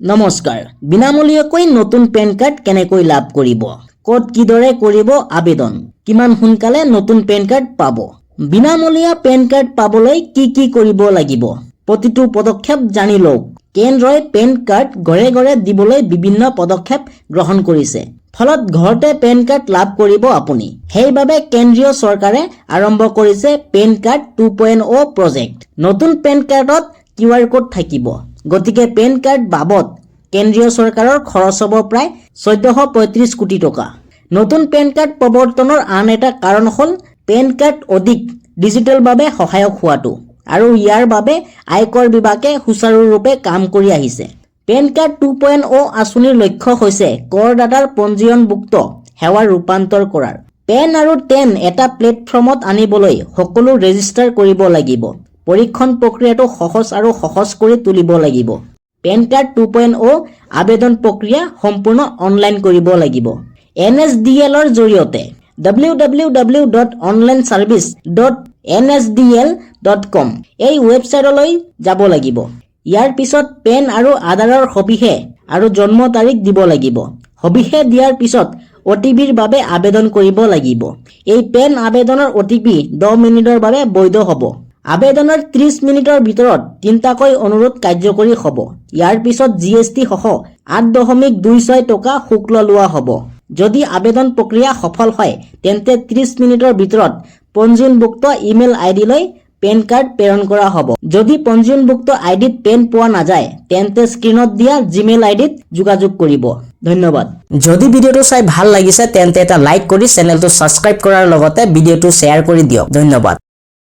নমস্কাৰ, বিনামূলীয়াকৈ নতুন পেন কাৰ্ড কেনেকৈ লাভ কৰিব? ক'ত কিদৰে কৰিব আবেদন? কিমান সোনকালে নতুন পেন কাৰ্ড পাব? বিনামূলীয়া পেন কাৰ্ড পাবলৈ কি কি কৰিব লাগিব? প্ৰতিটো পদক্ষেপ জানি লওক। কেন্দ্ৰই পেন কাৰ্ড ঘৰে ঘৰে দিবলৈ বিভিন্ন পদক্ষেপ গ্ৰহণ কৰিছে। ফলত ঘৰতে পেন কাৰ্ড লাভ কৰিব আপুনি। সেইবাবে কেন্দ্ৰীয় চৰকাৰে আৰম্ভ কৰিছে PAN card two point O' project. নতুন পেন কাৰ্ডত কিউ আৰ কোড থাকিব। গতিকে পেন কাৰ্ড বাবদ কেন্দ্ৰীয় চৰকাৰৰ খৰচ হ'ব প্ৰায় চৈধ্যশ পঁয়ত্ৰিছ কোটি টকা। নতুন পেন কাৰ্ড প্ৰৱৰ্তনৰ আন এটা কাৰণ হ'ল পেন কাৰ্ড অধিক ডিজিটেলভাৱে সহায়ক হোৱাটো আৰু ইয়াৰ বাবে আয়কৰ বিভাগে সুচাৰুৰূপে কাম কৰি আহিছে। PAN card two point O' আঁচনিৰ লক্ষ্য হৈছে কৰদাতাৰ পঞ্জীয়নভুক্ত সেৱা ৰূপান্তৰ কৰাৰ। পেন আৰু টেন এটা প্লেটফৰ্মত আনিবলৈ সকলো ৰেজিষ্টাৰ কৰিব লাগিব। পৰীক্ষণ প্ৰক্ৰিয়াটো সহজ আৰু সহজ কৰি তুলিব লাগিব। PAN card two point O' আবেদন প্ৰক্ৰিয়া সম্পূৰ্ণ অনলাইন কৰিব লাগিব। এন এছ ডি এলৰ জৰিয়তে W W W dot online services dot N S D L dot com এই ৱেবছাইটলৈ যাব লাগিব। ইয়াৰ পিছত পেন আৰু আধাৰৰ সবিশেষ আৰু জন্ম তাৰিখ দিব লাগিব। সবিশেষ দিয়াৰ পিছত অ' টি পিৰ বাবে আবেদন কৰিব লাগিব। এই পেন আবেদনৰ অ' টি পি দহ মিনিটৰ বাবে বৈধ হ'ব। আবেদনৰ ত্ৰিছ মিনিটৰ ভিতৰত তিনিটাকৈ অনুৰোধ কাৰ্যকৰী হ'ব। ইয়াৰ পিছত জি এছ টি সহ আঠ দশমিক দুই ছয় টকা শুল্ক লোৱা হ'ব। যদি আবেদন প্ৰক্ৰিয়া সফল হয়, তেন্তে ত্ৰিছ মিনিটৰ ভিতৰত পঞ্জীয়নভুক্ত ইমেইল আইডিলৈ পেন কাৰ্ড প্ৰেৰণ কৰা হ'ব। যদি পঞ্জীয়নভুক্ত আইডিত পেন পোৱা নাযায়, তেন্তে স্ক্ৰীণত দিয়া জিমেইল আইডিত যোগাযোগ কৰিব। ধন্যবাদ। যদি ভিডিঅ'টো চাই ভালো লাগিছে, তেন্তে এটা লাইক কৰি চেনেলটো ছাবস্ক্ৰাইব কৰাৰ লগতে ভিডিঅ'টো শ্বেয়াৰ কৰি দিয়ক। ধন্যবাদ।